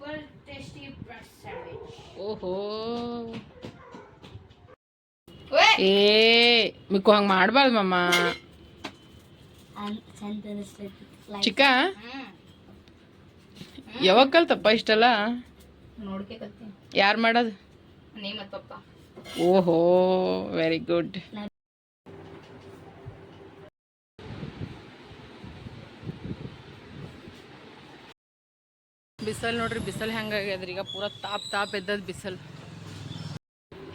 super tasty bread sandwich. ಓಹೋ. ಏ ಮಿಕ್ಕು ಹಂಗೆ ಮಾಡಬಾರ್ದು ಮಮ್ಮ ಚಿಕ್ಕ. ಯಾವಾಗ ಕಲ್ತಪ್ಪ ಇಷ್ಟೆಲ್ಲ? ಯಾರು ಮಾಡೋದು? ಓಹೋ ವೆರಿ ಗುಡ್ ಬಿಸಲ್ ನೋಡ್ರಿ, ಬಿಸಲ್ ಹೆಂಗಾಗ್ಯದ್ರಿ ಈಗ ಪೂರ ತಾಪ್ ತಾಪ್ ಎದ್ದದ ಬಿಸಲ್.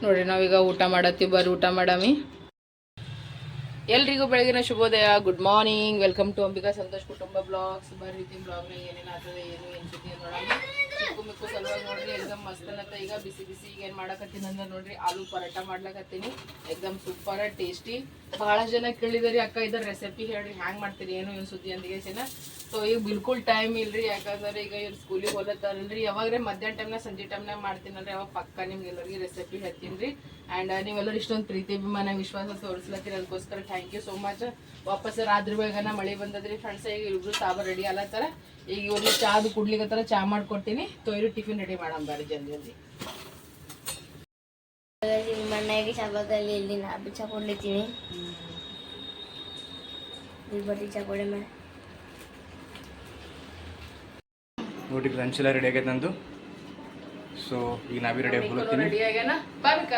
ನೋಡ್ರಿ, ನಾವೀಗ ಊಟ ಮಾಡತ್ತೀವಿ, ಬರ್ರಿ ಊಟ ಮಾಡಮಿ. ಎಲ್ರಿಗೂ ಬೆಳಗಿನ ಶುಭೋದಯ. Good morning welcome to Ambika Santosh ಕುಟುಂಬ ಬ್ಲಾಗ್ಸ್. ಬರ್ರಿ ಬ್ಲಾಗ್ನಾಗ ಏನೇನು ಆಗ್ತದೆ, ಏನು ಏನು ಸುದ್ದಿ ಮಿಕ್ಕು ಸಲುವಾಗಿ ನೋಡ್ರಿ ಎಕ್ದಮ್ ಮಸ್ತ್ ಅನ್ನತ್ತ. ಈಗ ಬಿಸಿ ಬಿಸಿ ಈಗ ಏನು ಮಾಡಕತ್ತೀನಿ ಅಂದ್ರೆ ನೋಡ್ರಿ, ಆಲೂ ಪರೋಟ ಮಾಡ್ಲಕತ್ತೀನಿ. ಎಕ್ದಮ್ ಸೂಪರ್ ಟೇಸ್ಟಿ ಬಹಳ ಜನ ಕೇಳಿದಾರಿ, ಅಕ್ಕ ಇದ್ರ ರೆಸಿಪಿ ಹೇಳ್ರಿ, ಹ್ಯಾಂಗ್ ಮಾಡ್ತೀರಿ, ಏನು ಏನು ಸುದ್ದಿ ಅಂದಿಗೆಸಿನ ಸೊ ಈಗ ಬಿಲ್ಕುಲ್ ಟೈಮ್ ಇಲ್ರಿ ಯಾಕಂದ್ರೆ ಈಗ ಇವ್ರು ಸ್ಕೂಲಿಗೆ ಹೋಲತ್ತಾರಲ್ರಿ ಯಾವಾಗ್ರೆ ಮಧ್ಯಾಹ್ನ ಟೈಮ್ನಾಗ ಸಂಜೆ ಟೈಮ್ನಾಗ ಮಾಡ್ತೀನಲ್ರಿ. ಅವಾಗ ಪಕ್ಕ ನಿಮ್ಗೆ ಎಲ್ಲರಿಗೆ ರೆಸಿಪಿ ಹೇಳ್ತೀನಿ ರೀ ಆ್ಯಂಡ್ ನೀವೆಲ್ಲರೂ ಇಷ್ಟೊಂದು ಪ್ರೀತಿ ಅಭಿಮಾನ ವಿಶ್ವಾಸ ತೋರಿಸ್ಲತ್ತೀರಿ. ಅದಕ್ಕೋಸ್ಕರ ಥ್ಯಾಂಕ್ ಯು ಸೋ ಮಚ್ ವಾಪಸ್ ರಾತ್ರಿ ಬೇಗನ ಮಳೆ ಬಂದದ್ರಿ ಫ್ರೆಂಡ್ಸ್ ಈಗ ಇಬ್ರು ಸಾಬ ರೆಡಿ ಅಲ್ಲತ್ತಾರ ಈಗ ಇವ್ರಿಗೆ ಚಾದು ಕುಡ್ಲಿಕತ್ತಾರ ಚಾ ಮಾಡ್ಕೊಟ್ಟಿನಿ ತೊಯ್ರು ಟಿಫಿನ್ ರೆಡಿ ಮಾಡಮ್ ಬರ್ರಿ ಜಲ್ದಿ ಜಲ್ದಿ. ಮಣ್ಣಾಗಿ ಶಾಬಾದಲ್ಲಿ ಇಲ್ಲಿ ನಾ ಬಿ ಚಾ ಕೊಡ್ಲಿತ್ತೀನಿ ಇಲ್ಲಿ ಬರ್ರಿ ಚಾ ಕೊಡೆ ಮೇಲೆ ನೋಡಿ ಲಂಚ್ ಎಲ್ಲ ರೆಡಿ ಆಗೈತೆ ನಂದು. ಸೊ ಈಗ ನಾವೇ ರೆಡಿ ಆಗಿ ರೆಡಿ ಆಗ್ಯಾನ? ಬರ್ಕ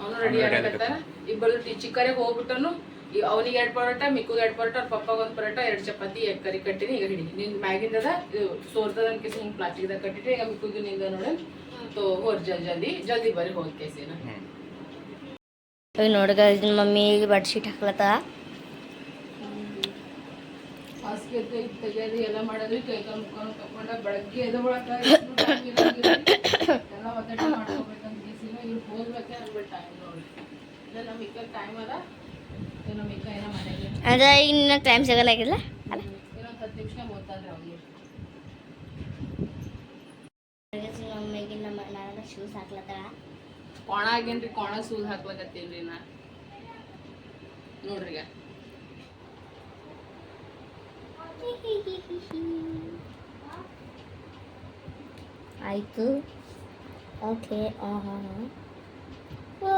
ಅವನು ರೆಡಿ ಆಗತ್ತಾನ ಇಬ್ಬರು ಚಿಕ್ಕರಿಗೆ ಹೋಗ್ಬಿಟ್ಟನು. ಅವನಿಗೆ ಎರಡು ಪರೋಟ ಮಿಕ್ಕು ಎರಡು ಪರೋಟ ಅವ್ರ ಪಪ್ಪಾಗ ಒಂದು ಪರೋಟ ಎರಡು ಚಪಾತಿ ಎರಡು ಕರಿ ಕಟ್ಟಿನಿ. ಈಗ ಹಿಡಿ ನಿನ್ ಮ್ಯಾಗಿಂದದ ಇದು ಸೋರ್ತದ ಅನ್ಕೇಸಿ ಹಿಂಗೆ ಪ್ಲಾಸ್ಟಿಕ್ದಾಗ ಕಟ್ಟಿಟ್ರಿ ಈಗ ಮಿಕ್ಕುದು ನಿಂದ ನೋಡ. ತೋ ಹೋರ್ ಜಲ್ ಜಲ್ದಿ ಜಲ್ದಿ ಬರ್ರಿ ಹೋಗಿ ಕೇಸಿನ. ನೋಡಿ ನೋಡ್ಗ ಮಮ್ಮಿ ಬಡ್ಶೀಟ್ ಹಾಕ್ಲತ್ತ? ಎದ್ದು ತೆಗೆಯೋದು ಎಲ್ಲ ಮಾಡೋದು ಕೈ ಕಾಲು ಮುಖನು ತಕೊಂಡ ಬೆಳಗ್ಗೆ ಎದ್ದು ಎಲ್ಲ ಒತ್ತಡ ಮಾಡ್ಕೋಬೇಕಂತ ಕೇಸಿನ ಇವ್ರು ಹೋಗ್ಬೇಕೆ ಅನ್ಬಿಟ್ಟು ಟೈಮ್ ನೋಡಿ ಇಲ್ಲ ನಮ್ಮ ಇಕ್ಕ ಟೈಮ್ ಅದ. ಇದು ನಮ್ಮ ಇಕ್ಕ ಏನೋ ಮನೆಗೆ. ಅದ ಟೈಮ್ ನಿನ್ನ ಟೈಮ್ ಅಲ್ಲ. ಇನ್ನೊಂದು ಹತ್ತು ನಿಮಿಷ ಓದ್ತಾನ್ರಿ ಅವ್ನಿಗೆ. ಮಮ್ಮಿಗೆ ನಮ್ಮ ನಾನು ಶೂಸ್ ಹಾಕ್ಲತ್ತಾಳ? ಕೊಣ ಆಗೇನ್ರಿ ಕೋಣ ಸೂದ್ ಹಾಕ್ಲಕತ್ತೀನ್ರಿ ನಾ ನೋಡ್ರಿ ಈಗ. ಆಯ್ತು ಓಕೆ ಓ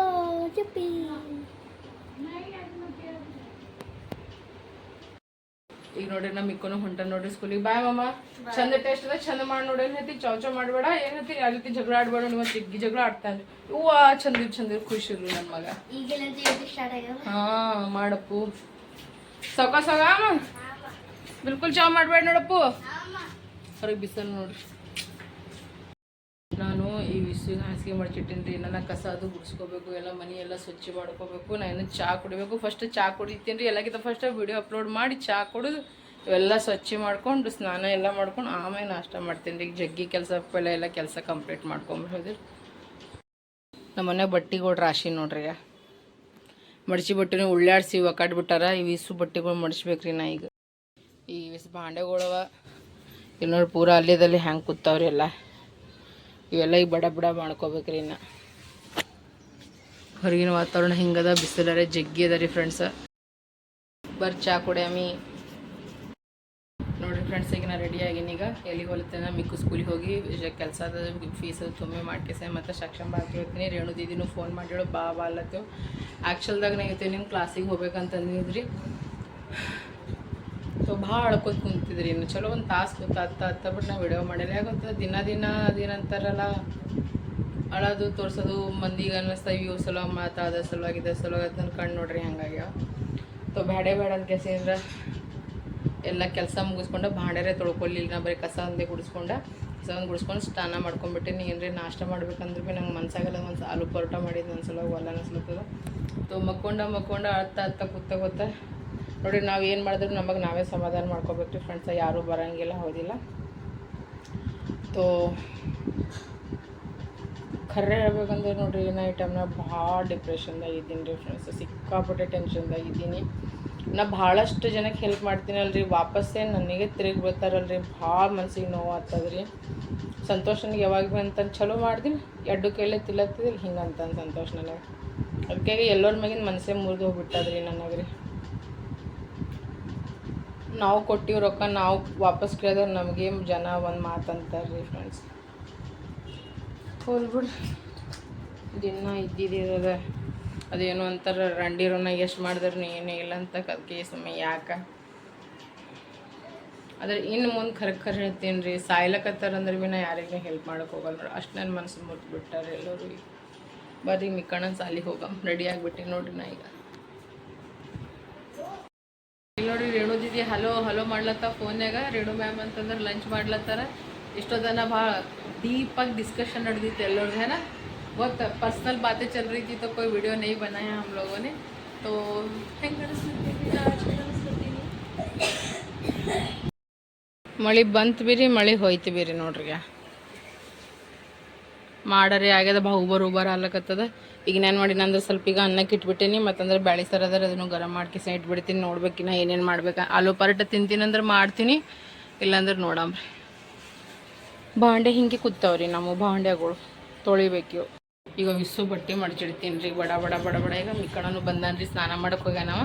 ಚಪ್ಪಿ ಈಗ ನೋಡ್ರಿ ನಮ್ಮ ಇಕ್ಕನು ಹೊಂಟ ನೋಡ್ರಿ ಸ್ಕೂಲಿಗೆ ಬಾಯ್ ಮಮ್ಮ ಚಂದ ಟೆಸ್ಟ್ ಅದ ಚಂದ ಮಾಡಿ ನೋಡಿ. ಏನ್ ಹೇಳ್ತಿ? ಚೌ ಚೌ ಮಾಡ್ಬೇಡ. ಏನ್ ಹೇಳ್ತಿ? ಯಾವ ರೀತಿ ಜಗಳ ಆಡ್ಬೇಡ ನೀವು ಜಿಗ್ಗಿ ಜಗಳ ಆಡ್ತಾನೆ ಹೂವ ಚಂದ ಚಂದ ಖುಷಿ ಇರ್ಲಿ ನನ್ನ ಮಗ. ಹಾ ಮಾಡಪ್ಪು. ಸೌಕ ಸೌಕ ಬಿಲ್ಕುಲ್ ಚಾವ್ ಮಾಡ್ಬೇಡ ನೋಡಪ್ಪು. ಹೊರಗೆ ಬಿಸಲ್ ನೋಡ್ರಿ. ನಾನು ಈ ವಿಷ ಹಾಸಿಗೆ ಮಡ್ಚಿಟ್ಟಿನಿ ನನ್ನ ಕಸ ಅದು ಗುಡಿಸ್ಕೋಬೇಕು, ಎಲ್ಲ ಮನೆ ಎಲ್ಲ ಸ್ವಚ್ಛ ಮಾಡ್ಕೋಬೇಕು. ನಾನು ಚಾ ಕುಡಿಬೇಕು. ಫಸ್ಟ್ ಚಾ ಕುಡಿತೀನಿ. ರೀ ಎಲ್ಲಕ್ಕಿಂತ ಫಸ್ಟ್ ವಿಡಿಯೋ ಅಪ್ಲೋಡ್ ಮಾಡಿ ಚಾ ಕುಡಿದು ಇವೆಲ್ಲ ಸ್ವಚ್ಛ ಮಾಡ್ಕೊಂಡು, ಸ್ನಾನ ಎಲ್ಲ ಮಾಡ್ಕೊಂಡು ಆಮೇಲೆ ನಾಷ್ಟ ಮಾಡ್ತೀನಿ ರೀ. ಜಗ್ಗಿ ಕೆಲಸ, ಪೆಲ್ಲ ಎಲ್ಲ ಕೆಲಸ ಕಂಪ್ಲೀಟ್ ಮಾಡ್ಕೊಂಬಿಡ್ರಿ ನಮ್ಮ ಮನೆ ಬಟ್ಟೆಗಳು ರಾಶಿ ನೋಡ್ರಿ ಮಡ್ಚಿ ಬಟ್ಟೆನೂ ಉಳ್ಳಾಡಿಸಿ ಒಕ್ಕಾಡ್ಬಿಟ್ಟಾರ ಈ ವಿಸು ಬಟ್ಟೆಗಳು ಮಡ್ಚ್ಬೇಕ್ರಿ ನಾ ಈಗ. ಭಾಂಡೆಗಳವ ಇಲ್ಲಿ ನೋಡಿ ಪೂರ ಅಲ್ಲಿದಲ್ಲಿ ಹ್ಯಾಂಗೆ ಕೂತಾವ್ರಿ ಎಲ್ಲ. ಇವೆಲ್ಲ ಈಗ ಬಡ ಬಡ ಮಾಡ್ಕೋಬೇಕ್ರಿ ಇನ್ನು. ಹೊರಗಿನ ವಾತಾವರಣ ಹಿಂಗದ, ಬಿಸಿಲರೆ ಜಗ್ಗಿ ಅದ ರೀ ಫ್ರೆಂಡ್ಸ ಬರ್ ಚಾ ಕುಡಿಯಮಿ. ನೋಡ್ರಿ ಫ್ರೆಂಡ್ಸ್ ಈಗ ನಾ ರೆಡಿ ಆಗಿನ ಈಗ. ಎಲ್ಲಿಗೆ ಹೊಲತ್ತೇನ? ಮಿಕ್ಕು ಸ್ಕೂಲಿಗೆ ಹೋಗಿ ಕೆಲಸ ಅದ ಫೀಸ್ ಅದು, ತುಂಬೆ ಮಾಡ್ಕೇಸೆ, ಮತ್ತು ಸಕ್ಷಮ ಬರ್ತಿರ್ತೀನಿ ರೇಣು ದೀದಿನೂ ಫೋನ್ ಮಾಡಿರೋ ಬಾ ಬಾ ಅಲ್ಲತ್ತೇವು. ಆ್ಯಕ್ಚುಲ್ದಾಗ ನಾ ಇರ್ತೀವಿ ನಿಮ್ಮ ಕ್ಲಾಸಿಗೆ ಹೋಗ್ಬೇಕಂತಂದಿದ್ರಿ ಸೊ ಭಾಳ ಅಳ್ಕೊತ ಕುಂತಿದ್ರಿ ಇನ್ನು ಚಲೋ ಒಂದು ತಾಸು ಕೂತ ಅತ್ತ ಹತ್ತ ಬಿಟ್ಟು ನಾವು ವಿಡಿಯೋ ಮಾಡಿಲ್ಲ ಯಾಕಂತಂದ್ರೆ ದಿನ ದಿನ ಅದೇನಂತಾರಲ್ಲ, ಅಳೋದು ತೋರಿಸೋದು ಮಂದಿಗೆ ಅನ್ನಿಸ್ತಾ ಇವು ಸಲೋ ಮಾತಾದ ಸಲುವಾಗಿ ಇದ ಸಲುವಾಗಿ ಅದನ್ನ ಕಣ್ಣು ನೋಡ್ರಿ ಹಂಗಾಗ್ಯಾವ ಸೊ ಬ್ಯಾಡೆ ಬೇಡ ಅಂತ ಕೇಸಿಂದ್ರ ಎಲ್ಲ ಕೆಲಸ ಮುಗಿಸ್ಕೊಂಡು ಭಾಂಡೆರೆ ತೊಳ್ಕೊಲಿಲ್ಲ ನಾ ಬರೀ ಕಸ ಅಂದೇ ಗುಡಿಸ್ಕೊಂಡು, ಕಸ ಒಂದು ಗುಡಿಸ್ಕೊಂಡು ಸ್ನಾನ ಮಾಡ್ಕೊಂಡ್ಬಿಟ್ಟಿನಿ ಏನ್ರಿ ನಾಷ್ಟ ಮಾಡ್ಬೇಕಂದ್ರೆ ಭೀ ನಂಗೆ ಮನ್ಸಾಗಲ್ಲ ಒಂದು ಆಲೂ ಪರೋಟ ಮಾಡಿದ್ದು ಒಂದು ಸಲ ಒಲ್ಲ ಅನಿಸ್ಲತ್ತದ ತೊ ಮಕ್ಕೊಂಡ ಮಕ್ಕೊಂಡ ಅಳ್ತಾ ಅತ್ತ ಕೂತ ಕೂತ ನೋಡಿ, ನಾವು ಏನು ಮಾಡಿದ್ರು ನಮಗೆ ನಾವೇ ಸಮಾಧಾನ ಮಾಡ್ಕೋಬೇಕು. ರೀ ಫ್ರೆಂಡ್ಸ ಯಾರೂ ಬರೋಂಗಿಲ್ಲ, ಹೌದಿಲ್ಲ. ತೋ ಖರೆ ಹೇಳ್ಬೇಕಂದ್ರೆ ನೋಡಿರಿ ನಾ ಈ ಟೈಮ್ನಾಗ ಭಾಳ ಡಿಪ್ರೆಷನ್ದಾಗ ಇದ್ದೀನಿ ರೀ ಫ್ರೆಂಡ್ಸ್ ಸಿಕ್ಕಾಪಟ್ಟೆ ಟೆನ್ಷನ್ದಾಗ ಇದ್ದೀನಿ. ನಾ ಭಾಳಷ್ಟು ಜನಕ್ಕೆ ಹೆಲ್ಪ್ ಮಾಡ್ತೀನಲ್ರಿ. ವಾಪಸ್ಸೇ ನನಗೆ ತಿರುಗಿ ಬರ್ತಾರಲ್ರಿ ಭಾಳ ಮನ್ಸಿಗೆ ನೋವು ಆಗ್ತದ್ರಿ ಸಂತೋಷನಿಗೆ ಯಾವಾಗ ಭೀ ಅಂತ ಚಲೋ ಮಾಡ್ದಿನಿ ಎಡ್ಡು ಕೈಲೇ ತಿಲ್ಲತ್ತಿದ್ದಿಲ್ಲ ಹಿಂಗೆ ಅಂತಂದು ಸಂತೋಷ ನನಗೆ. ಅದಕ್ಕಾಗಿ ಎಲ್ಲರ ಮ್ಯಾಗಿನ ಮನಸ್ಸೇ ಮುರಿದು ಹೋಗ್ಬಿಟ್ಟದ್ರಿ ನನಗೆ ರೀ ನಾವು ಕೊಟ್ಟಿವ್ ರೊಕ್ಕ ನಾವು ವಾಪಸ್ ಕೇಳಿದ್ರೆ ನಮಗೆ ಜನ ಒಂದು ಮಾತಂತಾರೆ ರೀ ಫ್ರೆಂಡ್ಸ್ ಹೋಲ್ಬಿಡ್ರಿ ದಿನ ಇದ್ದಿದ್ದಿರದ ಅದೇನು ಅಂತಾರೆ ರಂಡಿರೋನ ಎಷ್ಟು ಮಾಡಿದ್ರೆ ಏನೇ ಇಲ್ಲ ಅಂತ ಅದಕ್ಕೆ ಸುಮ್ಮನೆ ಯಾಕೆ? ಆದರೆ ಇನ್ನು ಮುಂದೆ ಖರೆ ಖರೆ ಹೇಳ್ತೀನಿ ರೀ ಸಾಯ್ಲಕತ್ತಾರ ಅಂದ್ರೆ ಭೀ ನಾ ಯಾರಿಗೂ ಹೆಲ್ಪ್ ಮಾಡೋಕೆ ಹೋಗಲ್ಲ ಅಷ್ಟು ನನ್ನ ಮನಸ್ಸು ಮುರಿದು ಬಿಟ್ಟಾರೆ ಎಲ್ಲರೂ ಈಗ. ಬರ್ರಿ ಮಿಕ್ಕಣ್ಣ ಸಾಲಿಗೆ ಹೋಗಮ್. ರೆಡಿ ಆಗಿಬಿಟ್ಟೆ ನೋಡ್ರಿ ನಾ ಈಗ ಇಲ್ಲಿ ನೋಡ್ರಿ ರೇಣು ದೀದಿ ಹಲೋ ಹಲೋ ಮಾಡ್ಲತ್ತ ಫೋನ್ಯಾಗ ರೇಣು ಮ್ಯಾಮ್ ಅಂತಂದ್ರೆ ಲಂಚ್ ಮಾಡ್ಲತ್ತಾರ ಎಷ್ಟೊತ್ತನ ಭಾಳ ಡೀಪಾಗಿ ಡಿಸ್ಕಷನ್ ನಡೆದಿತ್ತು ಎಲ್ಲರದ್ದು है ना बहुत पर्सनल बातें चल रही थी तो कोई वीडियो नहीं बनाया हम लोगों ने तो ಹೆಂಗೆ ಮಳೆ ಬಂತು ಬಿರಿ ಮಳೆ ಹೋಯ್ತು ಬಿರಿ ನೋಡ್ರಿ ಈಗ ಮಾಡರಿ ಆಗ್ಯದ, ಬಾ ಉಬರ್ ಉಬರ್ ಆಗ್ಲಕತ್ತದ. ಈಗ ನಾನು ಮಾಡಿನ ಅಂದ್ರೆ ಸ್ವಲ್ಪ ಈಗ ಅನ್ನಕ್ಕೆ ಇಟ್ಬಿಟ್ಟೀನಿ, ಮತ್ತಂದ್ರೆ ಬ್ಯಾಳಿ ಸರ್ ಅದರ, ಅದನ್ನು ಗರಂ ಮಾಡ್ಕಿಸ ಇಟ್ಬಿಡ್ತೀನಿ ನೋಡ್ಬೇಕಿನ್ನ ಏನೇನು ಮಾಡ್ಬೇಕು. ಆಲೂ ಪರೋಟ ತಿಂತೀನಿ ಅಂದ್ರೆ ಮಾಡ್ತೀನಿ, ಇಲ್ಲಾಂದ್ರೆ ನೋಡಮ್ರಿ. ಬಾಂಡೆ ಹಿಂಗೆ ಕೂತಾವ್ರಿ ನಮ್ಮ ಬಾಂಡೆಗಳು ತೊಳಿಬೇಕು ಈಗ ವಿಸು ಬಟ್ಟೆ ಮಡ್ಚಿಡ್ತೀನಿ ರೀ ಬಡ ಬಡ ಬಡ ಬಡ. ಈಗ ಮಿಕ್ಕಣನು ಬಂದಾನ್ರಿ, ಸ್ನಾನ ಮಾಡಕ್ಕೆ ಹೋಗ್ಯಾನವ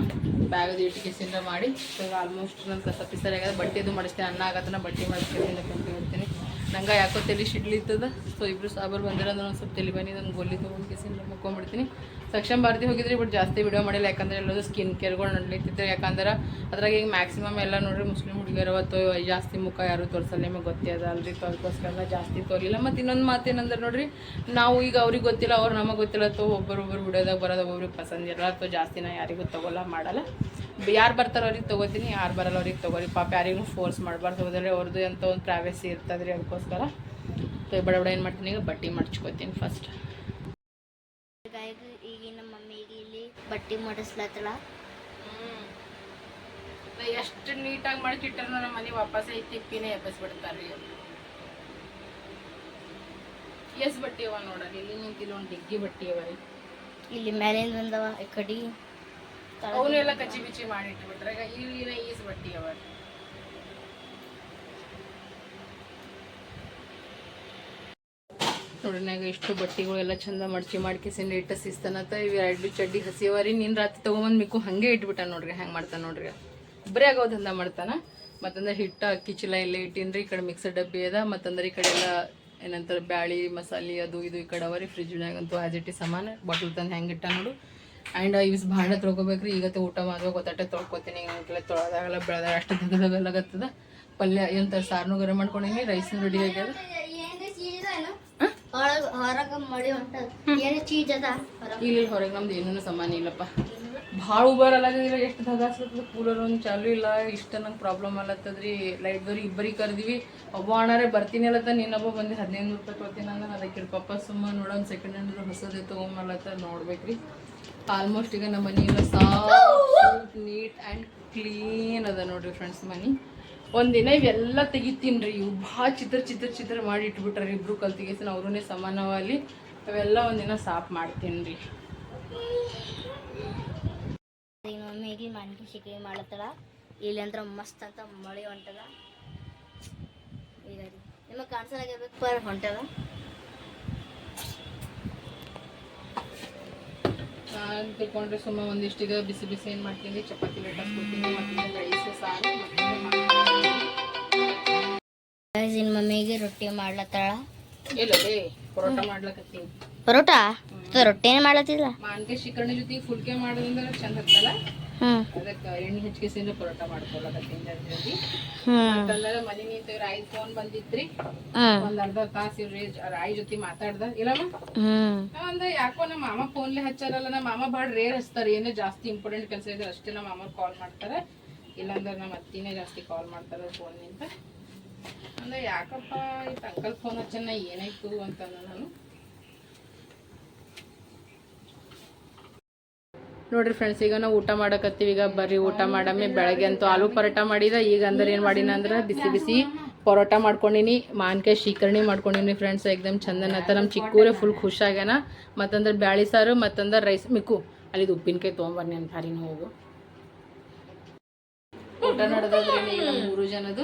ಬ್ಯಾಗದು ಇಟ್ಟಿಗೆಸಿಂದ ಮಾಡಿ, ಈಗ ಆಲ್ಮೋಸ್ಟ್ ನನ್ನ ಕಸ ಪಿಸರ್ ಆಗ್ಯದ, ಬಟ್ಟೆದು ಮಾಡಿಸ್ತೀನಿ, ಅನ್ನ ಆಗತ್ತನ, ಬಟ್ಟೆ ಮಾಡಿಸ್ತೀನಿ ನಂಗೆ ಯಾಕೋ ತಲೆ ಶಿಡ್ಲಿತ್ತದ ಸೊ ಇಬ್ರು ಸಾಬರ್ ಬಂದಿರೋದು ಒಂದು ಸ್ವಲ್ಪ ತಲೆ ಬನ್ನಿ ನಂಗೆ ಗೊಲ್ಲಿ ತೊಗೊಂಡು ಮುಕ್ಕೊಂಡ್ಬಿಡ್ತೀನಿ ಸಕ್ಷಮ್ ಭಾರತಿ ಹೋಗಿದ್ರೆ ಬಟ್ ಜಾಸ್ತಿ ವಿಡಿಯೋ ಮಾಡಿಲ್ಲ. ಯಾಕಂದ್ರೆ ಎಲ್ಲೋದು ಸ್ಕಿನ್ ಕೇರ್ಗಳು ನಡೀತಿತ್ತು ಯಾಕಂದ್ರೆ ಅದ್ರಾಗ ಈಗ ಮ್ಯಾಕ್ಸಿಮಮ್ ಎಲ್ಲ ನೋಡ್ರಿ ಮುಸ್ಲಿಂ ಹುಡುಗಿಯರು ಅವತ್ತು ಜಾಸ್ತಿ ಮುಖ ಯಾರು ತೋರಿಸಲ್ಲ ನಿಮಗೆ ಗೊತ್ತೇ ಅದ ಅಲ್ರಿ ಅದಕ್ಕೋಸ್ಕರ ಜಾಸ್ತಿ ತೋರಿಲ್ಲ ಮತ್ತು ಇನ್ನೊಂದು ಮಾತು ಏನಂದ್ರೆ ನೋಡ್ರಿ, ನಾವು ಈಗ ಅವ್ರಿಗೆ ಗೊತ್ತಿಲ್ಲ, ಅವ್ರು ನಮಗೆ ಗೊತ್ತಿಲ್ಲ. ಅಥವಾ ಒಬ್ಬರೊಬ್ಬರು ವಿಡಿಯೋದಾಗ ಬರೋದು ಒಬ್ಬರಿಗೆ ಪಸಂದಿರಲ್ಲ ಅಥವಾ ಜಾಸ್ತಿ ನಾ ಯಾರಿಗೂ ತಗೊಲ್ಲ, ಮಾಡಲ್ಲ. ಯಾರು ಬರ್ತಾರೋ ಅವ್ರಿಗೆ ತೊಗೋತೀನಿ ಯಾರು ಬರಲ್ಲ ಅವ್ರಿಗೆ ತೊಗೋರಿ. ಪಾಪ ಯಾರಿಗೂ ಫೋರ್ಸ್ ಮಾಡಬಾರ್ದು. ಹೋದ್ರೆ ಅವ್ರದ್ದು ಅಂತ ಒಂದು ಪ್ರೈವೇಸಿ ಇರ್ತದ್ರಿ ಅದಕ್ಕೋಸ್ಕರ ಬಡ ಬಡ ಏನು ಮಾಡ್ತೀನಿ ಈಗ ಬಟ್ಟೆ ಮಾಡಿಸ್ಕೋತೀನಿ ಫಸ್ಟ್ ಈಗಿನ ಈಗ ನಮ್ಮ ಮಮ್ಮಿಗೆ ಇಲ್ಲಿ ಬಟ್ಟೆ ಮಾಡಿಸ್ಲತ್ತಳ. ಎಷ್ಟು ನೀಟಾಗಿ ಮಡಚಿಟ್ಟಾರ ನಮ್ಮ ಮನೆ ವಾಪಸ್ ಐತಿ ತಿಪ್ಪಿನೇ ಎಬ್ಬಸ್ಬಿಡ್ತಾರೆ ರೀ ಎಸ್ ಬಟ್ಟೆ ಅವ ನೋಡ್ರಿ ಇಲ್ಲಿ ನಿಂತಿಲ್ಲ ಒಂದು ಡಿಗ್ಗಿ ಬಟ್ಟೆ ಅವ ರೀ. ಇಲ್ಲಿ ಮೇಲಿಂದ ಬಂದವ ಈ ಕಡೆ. ಅವನ್ನೆಲ್ಲ ಕಚ್ಚಿ ಬಿಚ್ಚಿ ಮಾಡಿ ಇಟ್ಬಿಟ್ರೆ ಈಗ ಇಲ್ಲಿನ ಈಸ್ ಬಟ್ಟಿ ಅವ ರೀ ಇಷ್ಟು ಬಟ್ಟಿಗಳು ಎಲ್ಲ ಬಟ್ಟೆಗಳೆಲ್ಲ ಚಂದ ಮಡ್ಚಿ ಮಾಡ್ಕೇಸಿಂದ ಇಟ್ಟ ಸಿಸ್ತನತ್ತ, ಇವ್ ಎರಡು ಚಡ್ಡಿ ಹಸಿವರಿ ನಿನ್ ರಾತ್ರಿ ತಗೊಂಬಂದ್ ಮಿಕ್ಕು ಹಂಗೆ ಇಟ್ಬಿಟ್ಟ ನೋಡ್ರಿ, ಹೆಂಗ್ ಮಾಡ್ತಾನ ನೋಡ್ರಿ. ಬರೀ ಆಗೋ ದಂಧ ಮಾಡ್ತಾನ. ಮತ್ತಂದ್ರೆ ಹಿಟ್ಟ, ಅಕ್ಕಿ ಚೀಲ ಇಲ್ಲೇ ಇಟ್ಟಿನ್ರಿ, ಈ ಕಡೆ ಮಿಕ್ಸರ್ ಡಬ್ಬಿ ಅದ, ಮತ್ತಂದ್ರೆ ಈ ಕಡೆ ಎಲ್ಲ ಏನಂತಾರೆ ಬ್ಯಾಳಿ ಮಸಾಲೆ ಅದು ಇದು ಈ ಕಡೆ ಅವರಿ ಫ್ರಿಜ್ನಾಗಂತೂ ಆಜಿಟ್ಟಿ ಸಮಾನ ಬಾಟಲ್ ತಂದು ಹೆಂಗೆ ಇಟ್ಟ ನೋಡು. ಆ್ಯಂಡ್ ಇವ್ಸ್ ಭಾಳ ತೊಳ್ಕೊಬೇಕ್ರಿ. ಈಗತ್ತೆ ಊಟ ಮಾಡುವಾಗ ಗೊತ್ತಾಟ ತೊಳ್ಕೊತೀನಿ ಈಗ ತೊಳೆದಾಗಲ್ಲ ಬೆಳೆದಾಗ ಅಷ್ಟು ದಗದಗಲಾಗತ್ತದ ಪಲ್ಯ ಎಂತ ಸಾರ್ನು ಗರಂ ಮಾಡ್ಕೊಂಡೀನಿ ರೈಸ್ನು ರೆಡಿ ಆಗ್ಯದ. ಇಲ್ಲಿ ಹೊರಗೆ ನಮ್ದು ಏನೂ ಸಮಾನ ಇಲ್ಲಪ್ಪ. ಭಾಳ ಉಬರ್ ಅಲ್ಲಾಗಿಲ್ಲ ಎಷ್ಟು ಧಗಾಸ್ಲತ್ತದ. ಕೂಲರ್ ಒಂದು ಚಾಲು ಇಲ್ಲ ಇಷ್ಟ ನಂಗೆ ಪ್ರಾಬ್ಲಮ್ ಅಲ್ಲತ್ತದ್ರಿ ಲೈಟ್ದವ್ರಿಗೆ ಇಬ್ಬರಿಗೆ ಕರೆದಿವಿ. ಒಬ್ಬ ಅಣ್ಣಾರೆ ಬರ್ತೀನಿ ಅಲ್ಲತ್ತ ನೀನೊಬ್ಬ ಬಂದು ಹದಿನೈದು ನೂರು ರೂಪಾಯಿ ಕೊಡ್ತೀನಿ ಅಂದ್ರೆ ಅದಕ್ಕೆ ಪಪ್ಪ ಸುಮ್ಮ ನೋಡೋಣ ಸೆಕೆಂಡ್ ಹ್ಯಾಂಡ್ ಹೊಸದೇ ತೊಗೊಂಬಲ್ಲತ್ತ ನೋಡ್ಬೇಕ್ರಿ. ಆಲ್ಮೋಸ್ಟ್ ಈಗ ನಮ್ಮ ಮನೆ ಎಲ್ಲ ಸಾಫ್ಟ್ ನೀಟ್ ಆ್ಯಂಡ್ ಕ್ಲೀನ್ ಅದ ನೋಡ್ರಿ ಫ್ರೆಂಡ್ಸ್ ಮನೆ. ಒಂದಿನ ಇವೆಲ್ಲ ತೆಗಿತೀನಿ ರೀ ಇವು ಭಾಳ ಚಿತ್ರ ಚಿತ್ರ ಚಿತ್ರ ಮಾಡಿ ಇಟ್ಬಿಟ್ರೆ ಇಬ್ರು ಕಲ್ತಿಗೇಸಿನ ಅವ್ರೂ ಸಮಾನವಾಗಿ ಅವೆಲ್ಲ ಒಂದಿನ ಸಾಫ್ ಮಾಡ್ತೀನಿ ರೀ ಮಮ್ಮಿಗೆ ಮಾನ್ಕಿ ಶಿಕರಿ ಮಾಡ್ಲತ್ತಳ. ಇಲ್ಲಿ ಅಂದ್ರ ಮಸ್ತ್ ಅಂತ ಮಳೆ ಹೊಂಟದ. ಈಗ ನಿಮಗೆ ಕಾಣಿಸಲಾಗಿರ್ಬೇಕು ಹೊಂಟದ? ನಾನು ತಿಳ್ಕೊಂಡ್ರೆ ಸುಮ್ಮ ಒಂದಿಷ್ಟೀಗ ಬಿಸಿ ಬಿಸಿ ಏನು ಮಾಡ್ತೀನಿ ಚಪಾತಿ ಲಟ್ಟಿಸ್ಕೊಡ್ತೀನಿ ಮತ್ತು ರೈಸ್ ಸಾರು ಮತ್ತು ಮಮ್ಮಿಗೆ ರೊಟ್ಟಿ ಮಾಡ್ಲತ್ತಾಳ. ಇಲ್ಲ ಪರೋಟ ಮಾಡ್ಲಕತ್ತೀನಿ. ಪರೋಟ? ರೊಟ್ಟಿನೇ ಮಾಡತ್ತಿಲ್ಲ. ಮಾನ್ಕೆ ಶಿಕರಣಿ ಜೊತೆ ಫುಲ್ಕೆ ಮಾಡೋದ್ರಿಂದ ಚಂದ ಆಗ್ತಲ್ಲ ಅದಕ್ಕೆ ಎಣ್ಣೆ ಹಚ್ಕಿಸಿಂದ ಪರೋಟ ಜಲ್ದಿ ಹ್ಮ್. ಅಂತಂದ್ರೆ ಮನೆ ನಿಂತು ರಾಯಿ ಫೋನ್ ಬಂದಿತ್ರಿ. ಒಂದ್ ಅರ್ಧ ತಾಸು ಇವ್ರಿ ರಾಯಿ ಜೊತೆ ಮಾತಾಡ್ದ. ಇಲ್ಲಮ್ಮ? ಅಂದ್ರೆ ಯಾಕೋ ನಮ್ಮ ಮಾಮ ಫೋನ್ಲೆ ಹಚ್ಚಾರಲ್ಲ ನಮ್ಮ ಮಾಮ ಭಾಳ ರೇರ್ ಹಚ್ತಾರೆ. ಏನೇ ಜಾಸ್ತಿ ಇಂಪಾರ್ಟೆಂಟ್ ಕೆಲಸ ಇದ್ರೆ ಅಷ್ಟೇ ನಮ್ಮ ಮಾಮ ಕಾಲ್ ಮಾಡ್ತಾರೆ. ಇಲ್ಲಾಂದ್ರೆ ನಮ್ಮ ಅತ್ತಿನೇ ಜಾಸ್ತಿ ಕಾಲ್ ಮಾಡ್ತಾರೆ ಫೋನ್ನಿಂದ ಅಂದ್ರೆ ಯಾಕಪ್ಪ ಈ ಅಂಕಲ್ ಫೋನ್ ಹಚ್ಚನ ಏನಾಯ್ತು ಅಂತ ನಾನು. ನೋಡ್ರಿ ಫ್ರೆಂಡ್ಸ್ ಈಗ ನಾವು ಊಟ ಮಾಡಕತ್ತೀವಿ ಈಗ ಬರ್ರಿ ಊಟ ಮಾಡಮ್ಮಿ ಬೆಳಗ್ಗೆ ಅಂತೂ ಆಲೂ ಪರೋಟ ಮಾಡಿದ ಈಗ ಅಂದ್ರೆ ಏನು ಮಾಡಿನ ಅಂದ್ರೆ ಬಿಸಿ ಬಿಸಿ ಪರೋಟ ಮಾಡ್ಕೊಂಡಿನಿ ಮಾನ್ಕಾಯಿ ಶೀಕರಣಿ ಮಾಡ್ಕೊಂಡಿನಿ ಫ್ರೆಂಡ್ಸ್ ಎಕ್ದಮ್ ಚಂದನ ನಮ್ಮ ಚಿಕ್ಕೂರೇ ಫುಲ್ ಖುಷಿಯಾಗ್ಯಾನ ಮತ್ತಂದ್ರೆ ಬ್ಯಾಳಿ ಸಾರು ಮತ್ತಂದ್ರೆ ರೈಸ್ ಮಿಕ್ಕು. ಅಲ್ಲಿದು ಉಪ್ಪಿನಕಾಯಿ ತೊಗೊಂಬರ್ನಿ ಅಂತ ಹರಿನ ಹೋಗು. ಊಟ ನಡೆದ್ರಿ ಮೂರು ಜನದು.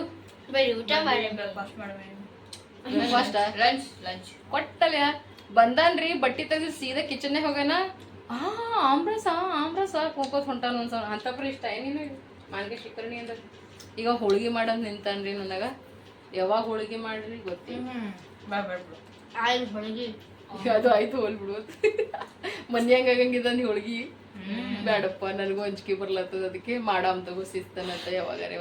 ಕೊಟ್ಟಲ್ಲ ಬಂದಾನ್ರಿ ಬಟ್ಟಿ ತೆಗೆದು ಸೀದಾ ಕಿಚನ್ನೇ ಹೋಗ್ಯಾನ. ಆ ಆಮ್ರಸ ಆಮ್ರಸ ಕೋಕೋತ್ ಹೊಂಟಾನ ಒಂದ್ಸಲ ಅಂತಪ್ರ ಇಷ್ಟ ಏನಿಲ್ಲ ಮಾನ್ಗೆ ಶಿಕರಣಿ ಅಂದ್ರೆ. ಈಗ ಹೋಳಿಗೆ ಮಾಡೋದು ನಿಂತಾನ್ರಿ ನನಗ. ಯಾವಾಗ ಹೋಳಿಗೆ ಮಾಡ್ರಿ ಗೊತ್ತಿಲ್ಲ. ಆಯ್ತು ಹೊಳಗಿ. ಅದು ಆಯ್ತು ಹೋಲ್ಬಿಡು ಮನ್ಯಾಂಗ ಆಗಂಗಿದ ನೀ ಹೋಳ್ಗಿ. ಬೇಡಪ್ಪ ನನಗೂ ಅಂಜಿಕೆ ಬರ್ಲತ್ತದ ಅದಕ್ಕೆ ಮಾಡಾಮ್ ತಗೋ ಸಿಸ್ತನಂತ ಯಾವಾಗಾರೆ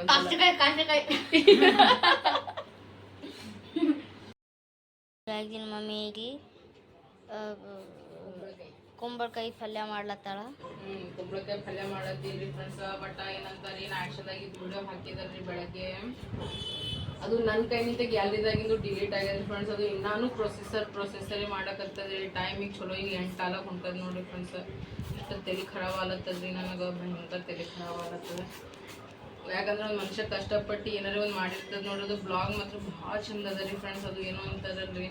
ಆಗಿನ ಮಮ್ಮಿಗೆ ಕುಂಬಳಕಾಯಿ ಪಲ್ಯ ಮಾಡ್ಲತ್ತಾಳ? ಕುಂಬಳಕಾಯಿ ಪಲ್ಯ ಮಾಡತ್ತೀನ್ರಿ ಫ್ರೆಂಡ್ಸ್ ಬಟ್ ಏನಂತಾರಿ ನಾಶದಾಗ ಇದು ವಿಡಿಯೋ ಹಾಕಿದಾರ್ರಿ ಬೆಳಗ್ಗೆ. ಅದು ನನ್ನ ಕೈನಿಂದ ಗ್ಯಾಲರಿದಾಗಿಂದು ಡಿಲೀಟ್ ಆಗ್ಯದ್ರಿ ಫ್ರೆಂಡ್ಸ್ ಅದು ಇನ್ನಾನು ಪ್ರೊಸೆಸರ್ ಪ್ರೊಸೆಸರೇ ಮಾಡಕತ್ತದ್ರಿ. ಟೈಮಿಗೆ ಚಲೋ ಈಗ ಎಂಟು ತಾಲಕ್ ಹೊಂಟದ ನೋಡ್ರಿ ಫ್ರೆಂಡ್ಸ್ ಇಷ್ಟು ತಲೆ ಖರಾಬ್ ಆಲತ್ತದ್ರಿ ನನಗೆ. ಭಯಂಕರ ತಲೆ ಖರಾಬ್ ಆಲತ್ತದ ಯಾಕಂದ್ರೆ ಒಂದು ಮನುಷ್ಯ ಕಷ್ಟಪಟ್ಟು ಏನಾರ ಒಂದು ಮಾಡಿರ್ತದ ನೋಡೋದು ಬ್ಲಾಗ್ ಮಾತ್ರ ಭಾಳ ಚಂದ ರೀ ಫ್ರೆಂಡ್ಸ್ ಅದು ಏನೋ ಅಂತಾರಲ್ರಿ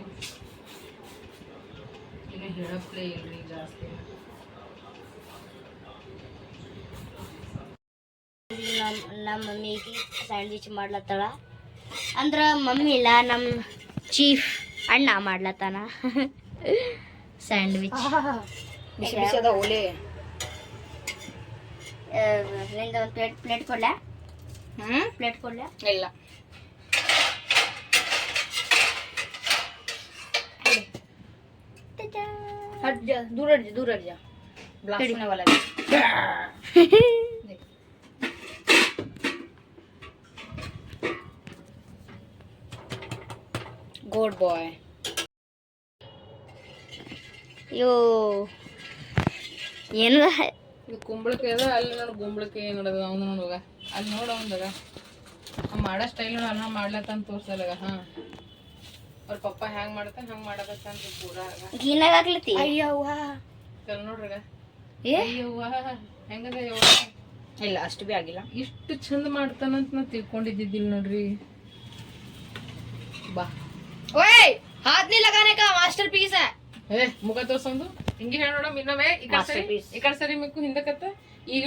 ಇನ್ನು ಹೇಳಪ್ಲೇ ಇಲ್ರಿ ಜಾಸ್ತಿ ನಮ್ಮ ನಮ್ಮ ಮಮ್ಮಿಗೆ ಸ್ಯಾಂಡ್ವಿಚ್ ಮಾಡ್ಲತ್ತಾಳ. ಅಂದ್ರೆ ಮಮ್ಮಿ ಇಲ್ಲ ನಮ್ಮ ಚೀಫ್ ಅಣ್ಣ ಮಾಡ್ಲತ್ತಾನ. ಸ್ಯಾಂಡ್ವಿಚ್. ಓಲೆ ನಿಂದ ಒಂದು ಪ್ಲೇಟ್ ಪ್ಲೇಟ್ ಕೊಡ್ಲಾ? ಹ್ಮ್ ಪ್ಲೇಟ್ ಕೊಡ್ಲಾ? ಇಲ್ಲ. हट जा दूर हट जा दूर हट जा ब्लास्ट होने वाला है गुड बॉय ಇವು ಏನು ಇದು ಕುಂಬಳಕಾಯಿ ಅದ ಅಲ್ಲಿ ನೋಡು ಗುಂಬಳಕಾಯಿ ನೋಡದ ಅವ್ನು ನೋಡುವಾಗ ಅಲ್ಲಿ ನೋಡ ಅವಂದಾಗ ಆ ಮಾಡೋ ಸ್ಟೈಲ್ ನೋಡ ಅನ್ನ ಮಾಡ್ಲತ್ತಂತ ತೋರ್ಸಲ್ಲಾಗ ಹಾ ಅವ್ರ ಪಪ್ಪ ಹೆಂಗ್ ಮಾಡ್ತಾನೆ ಹಂಗ್ ಮಾಡಕತ್ತಂತ ಪೂರ ಗೀನಾಗ ಆಗ್ಲತ್ತಿ ಅಯ್ಯವ್ವ. ಕಲ್ ನೋಡ್ರಗ. ಏ? ಅಯ್ಯವ್ವ ಹೆಂಗದ ಯವ್ವ ಇಲ್ಲ ಅಷ್ಟು ಬಿ ಆಗಿಲ್ಲ. ಇಷ್ಟು ಚಂದ ಮಾಡ್ತಾನಂತ ನಾ ತಿಳ್ಕೊಂಡಿದ್ದಿದ್ದಿಲ್ಲ ನೋಡ್ರಿ. ಬಾ. ಓಯ್! ಹಾದ್ನಿ ಲಗಾನೇಕ ಮಾಸ್ಟರ್ ಪೀಸ್. ಏ ಮುಖ ತೋರ್ಸೊಂದು. ಹಿಂಗೆ ಹೇಳ ನೋಡಮ್ ಇನ್ನೊಮ್ಮೆ. ಈ ಕಡೆ ಸರಿ ಈ ಕಡೆ ಸರಿ ಮಿಕ್ಕು ಹಿಂದಕತ್ತ. ಈಗ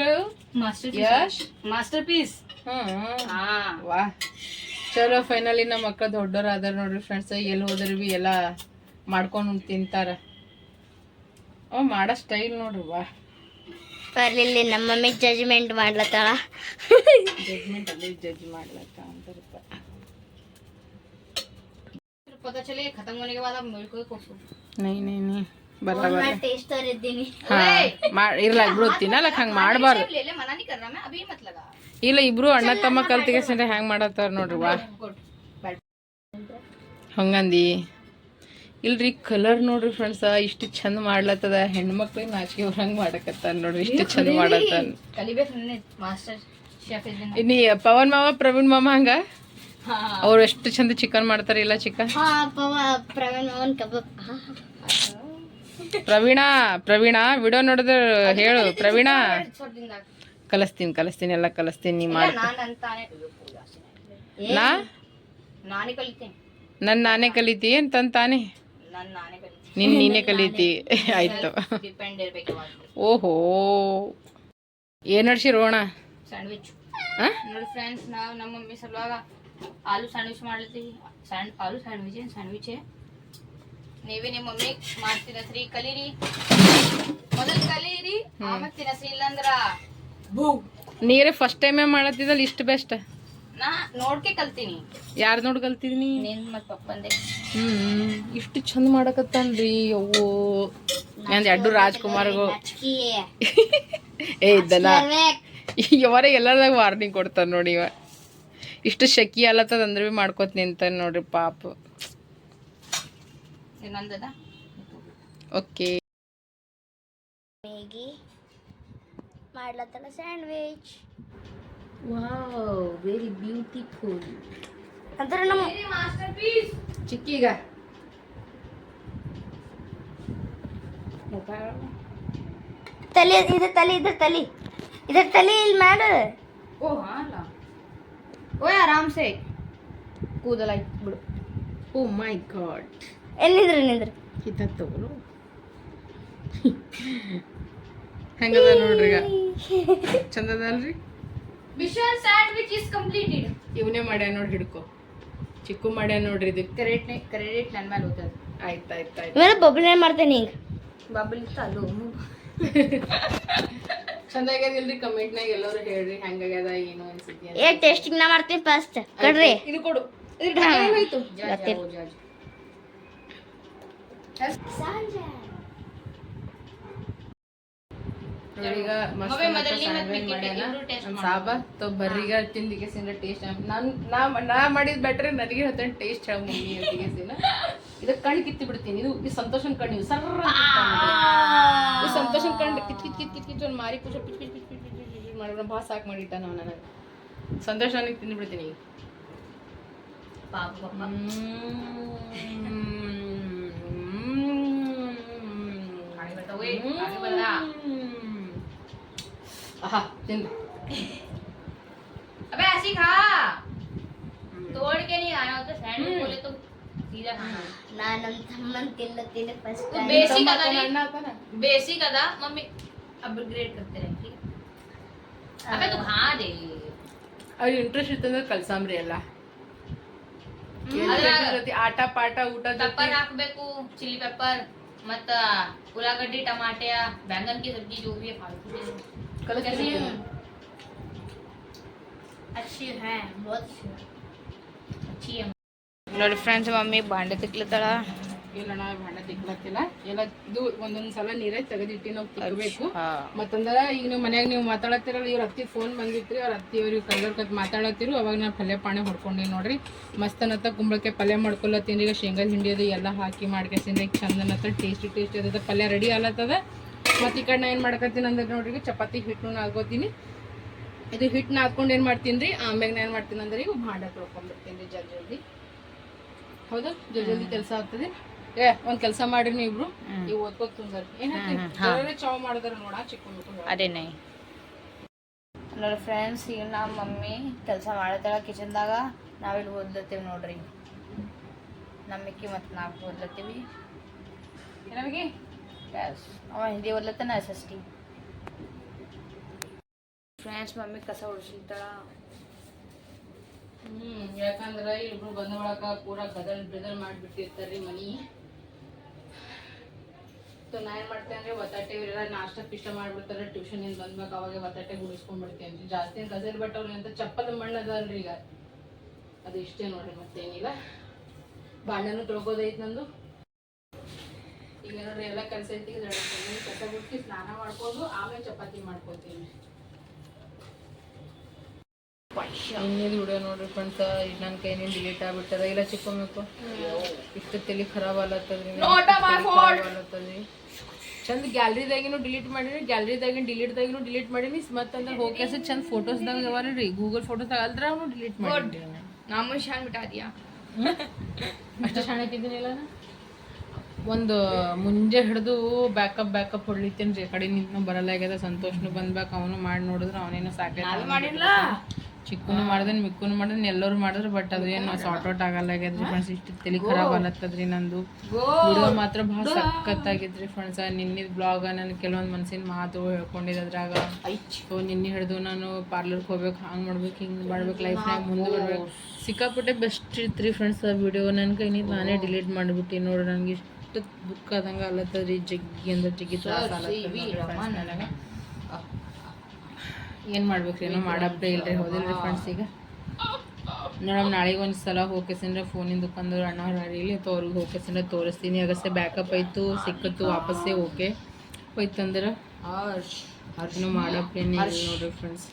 ಮಾಸ್ಟರ್ ಪೀಸ್ ಮಾಸ್ಟರ್ ಪೀಸ್. ಹ್ಮ್. ಹಾ. ವಾ. ಚಲೋ ಫೈನಲಿ ನಮ್ಮ ಮಕ್ಕಳು ದೊಡ್ಡವ್ರು ಅದಾರ ನೋಡ್ರಿ ಫ್ರೆಂಡ್ಸ್ ಎಲ್ಲಿ ಹೋದ್ರು ಭೀ ಎಲ್ಲ ಮಾಡ್ಕೊಂಡು ತಿಂತಾರ. ಓ ಮಾಡೋ ಸ್ಟೈಲ್ ನೋಡ್ರಿ ವಾ ಬರ್ಲಿಲ್ಲ ನಮ್ಮ ಮಮ್ಮಿ ಜಜ್ಮೆಂಟ್ ಮಾಡ್ಲತ್ತಾಳ. ಜಜ್ಮೆಂಟ್ ಅಲ್ಲಿ ಜಜ್ ಮಾಡ್ಲತ್ತ ನೈ ನೈ ನೈ. ಟೇಸ್ಟ್ ಬಿಡುತ್ತೀನಲ್ಲ ಹಂಗೆ ಮಾಡಬಾರ್ದು. ಮನಾನಿ ಅಭಿ ಇಲ್ಲ ಇಬ್ರು ಅಣ್ಣ ತಮ್ಮ ಕಲ್ತಿಗೆಸಂದ್ರೆ ಹ್ಯಾಂಗ್ ಮಾಡತ್ತಾರ ನೋಡ್ರಿ ವಾ ಹಂಗಂದಿ. ಇಲ್ರಿ ಕಲರ್ ನೋಡ್ರಿ ಫ್ರೆಂಡ್ಸ್ ಇಷ್ಟು ಚಂದ ಮಾಡ್ಲತ್ತದ. ಹೆಣ್ಮಕ್ಳಿಗೆ ನಾಚಿಕೆ ಹಂಗ್ ಮಾಡಕತ್ತಾರ ನೋಡ್ರಿ ಇಷ್ಟು ಚಂದ ಮಾಡತ್ತಾರ. ಇನ್ನಿ ಪವನ್ ಮಾವ ಪ್ರವೀಣ್ ಮಾಮ ಹಂಗ? ಅವ್ರು ಎಷ್ಟು ಚಂದ ಚಿಕನ್ ಮಾಡ್ತಾರ ಇಲ್ಲ ಚಿಕನ್ ಪ್ರವೀಣಾ ಪ್ರವೀಣ ವಿಡಿಯೋ ನೋಡಿದ್ರ ಹೇಳು ಪ್ರವೀಣಾ. ಕಲಿಸ್ತೀನಿ ಕಲಿಸ್ತೀನಿ ಎಲ್ಲ ಕಲಿಸ್ತೀನಿ ನೀ ಮಾಡ. ನಾ? ನಾನೇ ಕಲಿತೀನಿ. ನನ್ ಕಲಿತಿ ಅಂತಂತಾನೆ ತಾನೇ ನಾನು ಕಲಿತೀನಿ. ನಿನ್ ಕಲಿತಿ. ಆಯ್ತು. ಓಹೋ. ಏನ್ ನಡ್ಸಿ ರೋಣ ಸ್ಯಾಂಡ್ವಿಚ್? ನೋಡಿ ಫ್ರೆಂಡ್ಸ್ ನಾವು ನಮ್ಮ ಮಮ್ಮಿ ಸಲುವಾಗ ಆಲೂ ಸ್ಯಾಂಡ್ವಿಚ್ ಮಾಡ್ಲತ್ತೀವಿ ಸ್ಯಾಂಡ್ ಆಲೂ ಸ್ಯಾಂಡ್ವಿಚ್ ಏನು? ಸ್ಯಾಂಡ್ವಿಚ್ ನೀವೇ ನಿಮ್ಮ ಮಮ್ಮಿ ಮಾಡ್ತೀರತ್ರಿ ಕಲೀರಿ. ಮೊದಲು ಕಲೀರಿ ಆಮೇಲೆ ತಿನ್ನಸ್ರಿ ಇಲ್ಲಂದ್ರ ನೀರೇ ಫಸ್ಟ್ ಟೈಮೇ ಮಾಡತ್ತಿದಲ್ಲ ಇಷ್ಟು ಬೆಸ್ಟ್ ನಾ ನೋಡ್ಕೆ ಕಲ್ತೀನಿ. ಯಾರು ನೋಡಿ ಕಲ್ತಿದೀನಿ? ನಿನ್ ಪಪ್ಪಂದೆ. ಹ್ಮ್ ಇಷ್ಟು ಚಂದ ಮಾಡಕತ್ತಾನ್ರಿ ಅವು ನಂದು ಎರಡು ರಾಜ್ಕುಮಾರ್ಗು. ಏ ಇದ್ದಲ್ಲ ಇವರೇ ಎಲ್ಲರದಾಗ ವಾರ್ನಿಂಗ್ ಕೊಡ್ತಾರ ನೋಡಿ ಇವ. ಇಷ್ಟು ಶಕಿ ಅಲ್ಲತ್ತದ ಅಂದ್ರೆ ಬಿ ಮಾಡ್ಕೊತ ನಿಂತಾನ ನೋಡ್ರಿ ಪಾಪ. Okay Maggi. ಮಾಡ್ಲತ್ತಲ್ಲ sandwich. Wow very beautiful ಅಂದ್ರೆ ನಮ್ಮ ಚಿಕ್ಕೀಗ. ತಲೆ ಇದು ತಲೆ ಇದ್ರ ತಲೆ. ಇದ್ರ ತಲೆ ಇಲ್ಲಿ ಮಾಡು. ಓ ಹಾಲ. ಓ ಆರಾಮ್ಸೆ ಕೂದಲ ಬಿಡು. Oh my god. ಎಲ್ಲಿದ್ರು ನಿಂದ್ರು ಕಿತ್ತ ತಗೋರು ಹಂಗದ ನೋಡ್ರಿ ಈಗ. ಚಂದದ ಅಲ್ರಿ ಮಿಷನ್ ಸ್ಯಾಂಡ್ವಿಚ್ ಇಸ್ ಕಂಪ್ಲೀಟೆಡ್. ಇವನೇ ಮಾಡ್ಯ ನೋಡಿ ಹಿಡ್ಕೊ. ಚಿಕ್ಕು ಮಾಡ್ಯ ನೋಡ್ರಿ ಇದು. ಕ್ರೆಡಿಟ್ ಕ್ರೆಡಿಟ್ ನನ್ನ ಮೇಲೆ ಹೋಗ್ತದೆ ಆಯ್ತು ಆಯ್ತು ಆಯ್ತು ಇವೆಲ್ಲ ಬಬಲ್ ಮಾಡ್ತೇನೆ ಹಿಂಗೆ ಬಬ್ಲ್ ಚಾಲು ಚಂದ ಆಗ್ಯದಿಲ್ರಿ ಕಮೆಂಟ್ನಾಗ ಎಲ್ಲರೂ ಹೇಳ್ರಿ ಹೆಂಗಾಗ್ಯದ ಏನು ಅನ್ಸತಿ ಅಂತ. ಏ ಟೇಸ್ಟಿಂಗ್ ನಾ ಮಾಡ್ತೀನಿ ಫಸ್ಟ್ ಕಡ್ರಿ. ಇದು ಕೊಡು. ಇದು ಢಾಕ ಹೋಯ್ತು ಗೊತ್ತಿಲ್ಲ. ನೋಡಿ ಈಗ ಮಸ್ತ್ ಮಮ್ಮಿ ಮಸ್ತ್ ಮೊದಲು ನೀವ್ sandwich ಮತ್ತ್ ಮಾಡ್ಯಾನ. ಇಬ್ರು taste ನಮ್ ಸಾಬಾ ತೊ ಬರ್ರೀಗ ತಿಂದಿಗೆ ಸಿಂದ ಟೇಸ್ಟ್ ನಾನು ನಾ ನಾ ಮಾಡಿದ್ ಬೆಟ್ರೆ ನನಗೆ ಹೇಳ್ತಾನೆ ಟೇಸ್ಟ್ ಹೇಳ ಮಮ್ಮಿ ಅಂತಿಗೆ ಸಿನ ಇದು ಕಣ್ಣು ಕಿತ್ತಿ ಬಿಡ್ತೀನಿ ಇದು ಈ ಸಂತೋಷನ್ ಕಣ್ಣು ಸರ್ರ ಈ ಸಂತೋಷನ್ ಕಣ್ಣು ಕಿತ್ ಕಿತ್ ಕಿತ್ ಕಿತ್ ಕಿತ್ ಒಂದು ಮಾರಿ ಪೂಜೆ ಮಾಡ್ಬಿಡ ಭಾಳ ಸಾಕು ಮಾಡಿಟ್ಟ ನಾವು ನನಗೆ ಸಂತೋಷ ನನಗೆ ತಿಂದು ಬಿಡ್ತೀನಿ ಈಗ ಪಾಪ अबे खा। तोड़ के नहीं खाना तो सैंडविच बोले तो सीधा खाना तो बेसिक बेसिक मम्मी अपग्रेड करते रहे अबे तू खा दे। इंटरेस्ट इतना तो हम्म। आटा पाटा पेपर चिली पेपर मत उलागड्डी टमाटे बैंगन की सब्ज़ी जो भी है फालतू कैसी है अच्छी है बहुत अच्छी है अच्छी है ನೋಡಿ ಫ್ರೆಂಡ್ಸ್ ಮಮ್ಮಿ ಬಾಂಡೆ ತಿಕ್ಲತ್ತಾಳ ಇಲ್ಲ ನಾ ಭಾಂಡ ತಿಕ್ಲತ್ತಿಲ್ಲ ಎಲ್ಲ ಇದು ಒಂದೊಂದ್ ಸಲ ನೀರೇ ತೆಗೆದಿಟ್ಟು ನಾವು ತಿಕ್ಕಬೇಕು ಮತ್ತಂದ್ರ ಈಗ ನೀವು ಮನ್ಯಾಗ ನೀವು ಮಾತಾಡತ್ತಿರಲ್ಲ ಇವ್ರ ಅತ್ತಿ ಫೋನ್ ಬಂದಿತ್ರಿ ಅವ್ರ ಅತ್ತಿ ಅವ್ರಿಗೆ ಕಲ್ಲರ್ ಕತ್ ಮಾತಾಡತ್ತಿರು ಅವಾಗ ನಾ ಪಲ್ಯ ಪಾಣೆ ಹೊಡ್ಕೊಂಡಿ ನೋಡ್ರಿ ಮಸ್ತನತ್ತ ಕುಂಬಳಕಾಯಿ ಪಲ್ಯ ಮಾಡ್ಕೊಳತ್ತೀನಿ ಈಗ ಶೇಂಗಾದ ಹಿಂಡಿ ಅದು ಎಲ್ಲ ಹಾಕಿ ಮಾಡ್ಕೇಸಿಂದ ಈಗ ಚಂದನತ್ತ ಟೇಸ್ಟಿ ಟೇಸ್ಟಿ ಅದ ಪಲ್ಯ ರೆಡಿ ಆಲತ್ತದ ಮತ್ತೆ ಈ ಕಡೆ ಏನು ಮಾಡ್ಕೊತೀನಿ ಅಂದ್ರೆ ನೋಡ್ರಿ ಈಗ ಚಪಾತಿ ಹಿಟ್ಟು ನಾದ್ಕೋತೀನಿ. ಇದು ಹಿಟ್ಟು ನಾದ್ಕೊಂಡು ಏನು ಮಾಡ್ತೀನಿ ರೀ ಆಮ್ಯಾಗ ನಾನು ಏನು ಮಾಡ್ತೀನಿ ಅಂದ್ರೆ ಈಗ ಭಾಂಡ ತೊಳ್ಕೊಂಡ್ಬಿಡ್ತೀನಿ ರೀ ಜಲ್ದಿ ಜಲ್ದಿ. ಹೌದಾ? ಜಲ್ದಿ ಜಲ್ದಿ ಕೆಲಸ ಆಗ್ತದೆ. ಏ ಒಂದ್ ಕೆಲಸ ಮಾಡ್ರಿ ಇಬ್ರು. ನೀವು ಓದ್ಕೋತ ಕುಂದರ್. ಏನಾಗ್ತದೆ ಚಾವ್ ಮಾಡಿದ್ರೆ ನೋಡ ಚಿಕ್ಕ ಮಕ್ಕಳು ಅದೇ ನೈ ನೋಡಿ ಫ್ರೆಂಡ್ಸ್ ಈಗ ನಮ್ಮ ಮಮ್ಮಿ ಕೆಲಸ ಮಾಡತ್ತಾಳ ಕಿಚನ್ದಾಗ ನಾವಿಲ್ಲಿ ಓದ್ಲತ್ತೀವಿ ನೋಡ್ರಿ. ನಮ್ಮಿಕ್ಕಿ ಮತ್ತು ನಾವು ಓದ್ಲತ್ತೀವಿ. ನಮಗೆ Hindi ಓದ್ಲತ್ತಾನ S S T friends mummy ಕಸ ಹೊಡ್ಸಿರ್ತಾಳ ಹ್ಞೂ ಯಾಕಂದ್ರೆ ಇಬ್ರು ಬಂದ ಒಳಗ ಪೂರಾ ಗದಲ್ ಮಾಡಿಬಿಟ್ಟಿರ್ತಾರೆ ರೀ ಮನಿ. ಸೊ ನಾ ಏನು ಮಾಡ್ತೇನೆ ಅಂದರೆ ಒತ್ತಾಟೆ ಇವರೆಲ್ಲ ನಾಷ್ಟ ಪಿಷ್ಟ ಮಾಡ್ಬಿಡ್ತಾರೆ. ಟ್ಯೂಷನ್ ಇಂದ ಬಂದ್ಬೇಕು ಅವಾಗ ಒತ್ತಾಟೆ ಗುಡಿಸ್ಕೊಂಡ್ಬಿಡ್ತೇನೆ ಜಾಸ್ತಿ ಏನ್ ಬಟ್ ಬಟ್ಟವ್ರಿ ಅಂತ ಚಪ್ಪದ ಮಣ್ಣು ಅದಲ್ರಿ ಈಗ. ಅದು ಇಷ್ಟೇ ನೋಡ್ರಿ ಮತ್ತೇನಿಲ್ಲ. ಬಾಂಡನು ತೊಳ್ಕೋದೈತ್ ನಂದು. ಈಗ ನೋಡ್ರಿ ಎಲ್ಲ ಕೆಲಸ ಐತಿ ಈಗ ಕಸ ಸ್ನಾನ ಮಾಡ್ಕೊಂಡು ಆಮೇಲೆ ಚಪಾತಿ ಮಾಡ್ಕೊತೀನಿ. ವಿಡಿಯೋ ನೋಡ್ರಿ ಫ್ರೆಂಡ್ಸ್? ನನ್ನ ಕೈನಿಂದ ಡಿಲೀಟ್ ಆಗ್ಬಿಟ್ಟದ. ಇಲ್ಲ ಚಿಕ್ಕಬೇಕು ಇಷ್ಟು ತಲೆ ಖರಾಬ್ ಆಲತ್ತದ್ರಿ ಚಂದ ಗ್ಯಾಲರಿದಾಗಿನೂ ಡಿಲೀಟ್ ಮಾಡೀನಿ ಗ್ಯಾಲರಿದಾಗಿನ ಡಿಲೀಟ್ದಾಗಿನೂ ಡಿಲೀಟ್ ಮಾಡೀನಿ. ಮತ್ತಂದ್ರೆ ಹೋಗಿ ಚಂದ ಫೋಟೋಸ್ದಾಗ ರೀ. ಗೂಗಲ್ ಫೋಟೋಸ್ ಅಲ್ದ್ರ ಅವನು ಡಿಲೀಟ್ ಮಾಡಿ ನಾಮ ಶಾನ್ ಬಿಟ್ಟಾದ್ಯಾ ಅಷ್ಟು ಶಾಣಕ್ಕಿದ್ದೀನಿಲ್ಲ? ಒಂದು ಮುಂಜೆ ಹಿಡಿದು ಬ್ಯಾಕಪ್ ಬ್ಯಾಕಪ್ ಹೊಡ್ಲಿತ್ತೇನೆ ರೀ. ಕಡೆ ನಿಂತು ಬರಲ್ಲ ಆಗ್ಯದ. ಸಂತೋಷನು ಬಂದ್ಬೇಕು. ಅವನು ಮಾಡಿ ನೋಡಿದ್ರೆ ಅವನೇನು ಸಾಕ ಮಾಡಿಲ್ಲ. ಚಿಕ್ಕನು ಮಾಡಿದ್ರೆ ಮಿಕ್ಕನು ಮಾಡಿದ್ರೆ ಎಲ್ಲರೂ ಮಾಡಿದ್ರು ಬಟ್ ಅದು ಏನು ಸಾರ್ಟ್ ಔಟ್ ಆಗಲ್ಲ ಆಗ್ಯದ್ರಿ ಫ್ರೆಂಡ್ಸ್ ಇಷ್ಟು ತಲೆ ಖರಾಬ್ ಅನ್ನತ್ತದ್ರಿ ನಂದು. ವಿಡಿಯೋ ಮಾತ್ರ ಭಾಳ ಸಖತ್ತಾಗಿದ್ರಿ ಫ್ರೆಂಡ್ಸ್ ನಿನ್ನಿದ್ ಬ್ಲಾಗ್ ನಾನು ಕೆಲವೊಂದು ಮನ್ಸಿನ ಮಾತು ಹೇಳ್ಕೊಂಡಿದ್ದೆ ಅದ್ರಾಗ ಸೊ ನಿನ್ನೆ ಹಿಡಿದು ನಾನು ಪಾರ್ಲರ್ಗೆ ಹೋಗ್ಬೇಕು ಹಂಗೆ ಮಾಡ್ಬೇಕು ಹಿಂಗೆ ಮಾಡ್ಬೇಕು ಲೈಫ್ನಾಗ ಮುಂದೆ ಬರ್ಬೇಕು. ಸಿಕ್ಕಾಪಟ್ಟೆ ಬೆಸ್ಟ್ ಇತ್ತು ರೀ ಫ್ರೆಂಡ್ಸ್ ಆ ವಿಡಿಯೋ ನನ್ನ ಕೈನಿಂದ ನಾನೇ ಡಿಲೀಟ್ ಮಾಡಿಬಿಟ್ಟು ನೋಡಿ ನನಗೆ ಇಷ್ಟು ದುಃಖ ಆದಂಗೆ ಅಲ್ಲತ್ತದ್ರಿ ಜಗ್ಗಿ ಅಂದ್ರೆ ಜಗ್ಗಿ ತ್ರಾಸ ನನಗೆ. ಏನು ಮಾಡ್ಬೇಕ್ರಿ ಏನೋ ಮಾಡಪ್ಪೇ ಇಲ್ರಿ ಹೌದಿಲ್ರಿ ಫ್ರೆಂಡ್ಸ್ ಈಗ. ನೋಡಮ್ ನಾಳೆಗೆ ಒಂದು ಸಲ ಹೋಗಿಸಿಂದ್ರೆ ಫೋನಿಂದ ದುಕಾನ್ದವ್ರು ಅಣ್ಣ ಇಲ್ಲಿ ಅಥವಾ ಅವ್ರಿಗೆ ಹೋಗಿಸಿಂದ್ರೆ ತೋರಿಸ್ತೀನಿ ಆಗಷ್ಟೇ ಬ್ಯಾಕಪ್ ಆಯಿತು ಸಿಕ್ಕತ್ತು ವಾಪಸ್ಸೇ ಓಕೆ. ಹೋಯ್ತಂದ್ರೆ ಅದನ್ನು ಮಾಡಪ್ಪೇನೆ ನೋಡ್ರಿ ಫ್ರೆಂಡ್ಸ್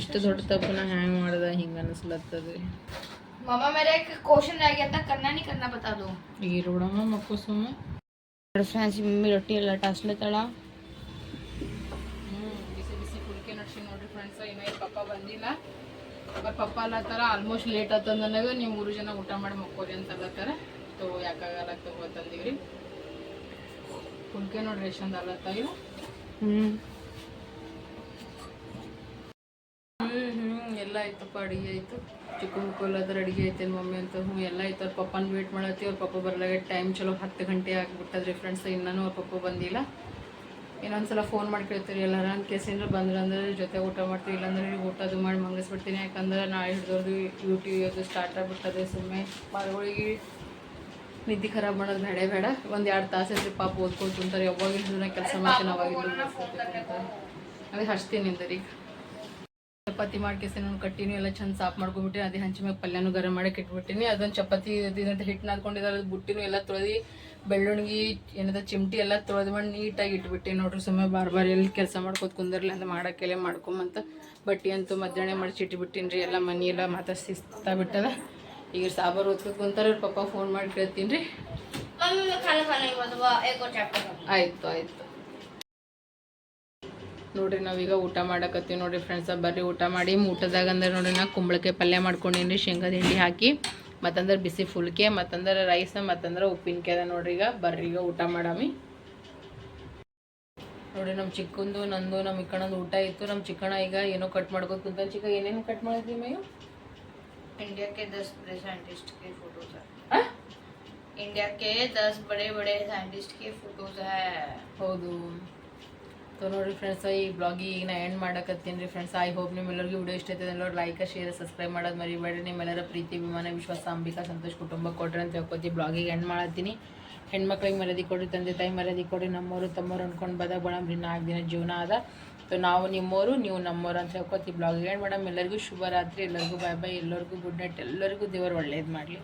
ಇಷ್ಟು ದೊಡ್ಡ ತಪ್ಪು ನಾ ಹ್ಯಾಂಗ್ ಮಾಡ್ದೆ ಹಿಂಗೆ ಅನಿಸ್ಲತ್ತದ್ರಿ. मामा मेरा एक क्वेश्चन रह गया था करना नहीं करना बता दो ಈಗ ರೋಡಮ್ಮ ಮಕ್ಕಳು ಸುಮ್ಮ ಫ್ರೆಂಡ್ಸ್ ಮಮ್ಮಿ ರೊಟ್ಟಿ ಎಲ್ಲ ಟಾಸ್ಲತ್ತಾಳ ಹ್ಞೂ ಬಿಸಿ ಬಿಸಿ ಕುಲ್ಕೆ ನಡ್ಸಿ ನೋಡ್ರಿ ಫ್ರೆಂಡ್ಸ್ ಇನ್ನ ಈ ಪಪ್ಪ ಬಂದಿಲ್ಲ ಅವ್ರ ಪಪ್ಪ ಅಲ್ಲತ್ತಾರ ಆಲ್ಮೋಸ್ಟ್ ಲೇಟ್ ಆತಂದ ನನಗೆ ನೀವು ಮೂರು ಜನ ಊಟ ಮಾಡಿ ಮಕ್ಕೋರಿ ಅಂತ ಅಲ್ಲತ್ತಾರ ತೋ ಯಾಕಾಗಲ್ಲ ತಗೋ ತಂದಿವ್ರಿ ಕುಲ್ಕೆ ನೋಡ್ರಿ ಎಷ್ಟೊಂದು ಅಲ್ಲತ್ತ ಇವು ಹ್ಮ್ ಹ್ಞೂ ಹ್ಞೂ ಎಲ್ಲ ಆಯ್ತಪ್ಪ ಅಡುಗೆ ಆಯಿತು ಚಿಕ್ಕ ಆದ್ರೆ ಅಡುಗೆ ಐತೆ ಮಮ್ಮಿ ಅಂತ ಹ್ಞೂ ಎಲ್ಲ ಐತೆ. ಅವ್ರ ಪಪ್ಪನ ವೇಟ್ ಮಾಡತ್ತಿ ಅವ್ರ ಪಪ್ಪ ಬರ್ಲಾಗ ಟೈಮ್ ಚಲೋ ಹತ್ತು ಗಂಟೆ ಆಗಿಬಿಟ್ಟದ್ರಿ ಫ್ರೆಂಡ್ಸ್ ಇನ್ನೂ ಅವ್ರ ಪಪ್ಪ ಬಂದಿಲ್ಲ. ಇನ್ನೊಂದ್ಸಲ ಫೋನ್ ಮಾಡಿ ಕೇಳ್ತೀರಿ ಎಲ್ಲಾರ ಅಂತ ಏನಾರು ಬಂದ್ರೆ ಅಂದ್ರೆ ಜೊತೆ ಊಟ ಮಾಡ್ತೀವಿ, ಇಲ್ಲಾಂದ್ರೆ ಈಗ ಊಟದು ಮಾಡಿ ಮಂಗಿಸ್ಬಿಡ್ತೀನಿ. ಯಾಕಂದ್ರೆ ನಾಳೆ ಹಿಡಿದವ್ರದ್ದು ಯೂಟ್ಯೂಬ್ ಅದು ಸ್ಟಾರ್ಟ್ ಆಗ್ಬಿಟ್ಟದೆ ಸುಮ್ಮನೆ ಮರಗಳಿಗೆ ನಿದ್ದೆ ಖರಾಬ್ ಮಾಡೋದು ಬೇಡ ಬೇಡ. ಒಂದು ಎರಡು ತಾಸು ಐತ್ರಿ ಪಾಪ ಓದ್ಕೊಂಡು ಕುಂತಾರೆ ಯಾವಾಗ ಹಿಡಿದ್ರೆ ಕೆಲಸ ಮಾಡ್ತೀನಿ ಅವಾಗ ಅದೇ ಹಚ್ತೀನಿ ನಿಂದ್ರಿ ಚಪಾತಿ ಮಾಡ್ಕೇಸಿ ನಾನು ಕಟ್ಟಿನೂ ಎಲ್ಲ ಚಂದ ಸಾಫ್ ಮಾಡ್ಕೊಂಡ್ಬಿಟ್ಟಿನಿ ಅದೇ ಹಂಚಿ ಮ್ಯಾಗ ಪಲ್ಯನೂ ಗರಂ ಮಾಡಕ್ಕೆ ಇಟ್ಬಿಟ್ಟಿನಿ ಅದೊಂದು ಚಪಾತಿ ಇದಂತ ಹಿಟ್ಟು ನಾದ್ಕೊಂಡಿದ್ದಾರೆ ಅದು ಬುಟ್ಟಿನೂ ಎಲ್ಲ ತೊಳೆದು ಬೆಳ್ಳುಣ್ಗಿ ಏನದ ಚಿಮಟಿ ಎಲ್ಲ ತೊಳೆದು ಮಾಡಿ ನೀಟಾಗಿ ಇಟ್ಬಿಟ್ಟೆ ನೋಡ್ರಿ ಸುಮ್ಮನೆ ಬಾರ್ ಬಾರಿ ಎಲ್ಲಿ ಕೆಲಸ ಮಾಡ್ಕೊತ ಕುಂದಿರಲಿ ಅಂತ ಮಾಡೋಕ್ಕೆಲ್ಲ ಮಾಡ್ಕೊಂಬಂತ ಬಟ್ಟೆ ಅಂತೂ ಮಧ್ಯಾಹ್ನ ಮಡಚಿಟ್ಬಿಟ್ಟಿನಿ ರೀ ಎಲ್ಲ ಮನಿ ಎಲ್ಲ ಮಾತಾ ಸಿಸ್ತಾ ಬಿಟ್ಟದ. ಈಗ ಸಾಬಾರು ಓದ್ಕೋ ಕುಂತಾರೆ ಅವ್ರ ಪಪ್ಪ ಫೋನ್ ಮಾಡಿ ಕೇಳ್ತೀನಿ ರೀ ಆಯಿತು ಆಯ್ತು. ನೋಡ್ರಿ ನಾವೀಗ ಊಟ ಮಾಡಕತ್ತೀವಿ ನೋಡ್ರಿ ಫ್ರೆಂಡ್ಸ್ ಬರ್ರಿ ಊಟ ಮಾಡಿ ಊಟದಾಗ ಅಂದ್ರೆ ನೋಡ್ರಿ ನಾ ಕುಂಬಳಕಾಯಿ ಪಲ್ಯ ಮಾಡ್ಕೊಂಡೀನಿ ಶೇಂಗಾದ ಹಿಂಡಿ ಹಾಕಿ ಮತ್ತಂದ್ರೆ ಬಿಸಿ ಫುಲ್ಕೆ ಮತ್ತಂದ್ರೆ ರೈಸ್ ಮತ್ತಂದ್ರೆ ಉಪ್ಪಿನಕಾಯಿ ಅದ ನೋಡ್ರಿ ಈಗ ಬರ್ರಿ ಈಗ ಊಟ ಮಾಡಾಮಿ ನೋಡ್ರಿ ನಮ್ಮ ಚಿಕ್ಕಂದು ನಂದು ನಮ್ಮ ಇಕ್ಕಣಂದು ಊಟ ಇತ್ತು ನಮ್ಮ ಚಿಕ್ಕಣ ಈಗ ಏನೋ ಕಟ್ ಮಾಡ್ಕೊತ ಕುಂತ ಚಿಕ್ಕ ಏನೇನು ಕಟ್ ಮಾಡಿದ್ವಿ ಮೈಯು इंडिया के दस बड़े साइंटिस्ट के फोटोज है इंडिया के दस बड़े बड़े साइंटिस्ट के फोटोज है ಹೌದು ಸೊ ನೋಡಿರಿ ಫ್ರೆಂಡ್ಸ್ ಈ ಬ್ಲಾಗ್ ಈಗ ನಾ ಎಂಡ್ ಮಾಡಕತ್ತೀನಿ ರೀ ಫ್ರೆಂಡ್ಸ್ ಐ ಹೋಪ್ ನಿಮ್ಮೆಲ್ಲರಿಗೂ ವಿಡಿಯೋ ಇಷ್ಟ ಐತೆ ಎಲ್ಲರೂ ಲೈಕ್ ಶೇರ್ ಸಬ್ಸ್ಕ್ರೈಬ್ ಮಾಡೋದು ಮರಿಬೇಡ್ರಿ. ನಿಮ್ಮೆಲ್ಲರ ಪ್ರೀತಿ, ಅಭಿಮಾನ, ವಿಶ್ವಾಸ, ಅಂಬಿಕಾ, ಸಂತೋಷ್ ಕುಟುಂಬ ಕೊಡ್ರಿ ಅಂತ ಹೇಳ್ಕೊತಿ ಬ್ಲಾಗಿಗೆ ಎಂಡ್ ಮಾಡತ್ತೀನಿ. ಹೆಣ್ಮಕ್ಳಿಗೆ ಮರ್ಯಾದೆ ಕೊಡ್ರಿ, ತಂದೆ ತಾಯಿ ಮರ್ಯಾದೆ ಕೊಡ್ರಿ. ನಮ್ಮವರು ತಮ್ಮವ್ರು ಅನ್ಕೊಂಡು ಬದಾಗ ಬಡಂಬ್ರಿ ನಾಲ್ಕು ದಿನ ಜೀವನ ಅದ. ಸೊ ನಾವು ನಿಮ್ಮವರು ನೀವು ನಮ್ಮವರು ಅಂತ ಹೇಳ್ಕೊತಿ ಬ್ಲಾಗಿಗೆ ಎಂಡ್ ಮೇಡಮ್ ಎಲ್ಲರಿಗೂ ಶುಭರಾತ್ರಿ ಎಲ್ಲರಿಗೂ ಬಾಯ್ ಬಾಯ್ ಎಲ್ಲರಿಗೂ ಗುಡ್ ನೈಟ್ ಎಲ್ಲರಿಗೂ ದೇವರು ಒಳ್ಳೇದು ಮಾಡಲಿ.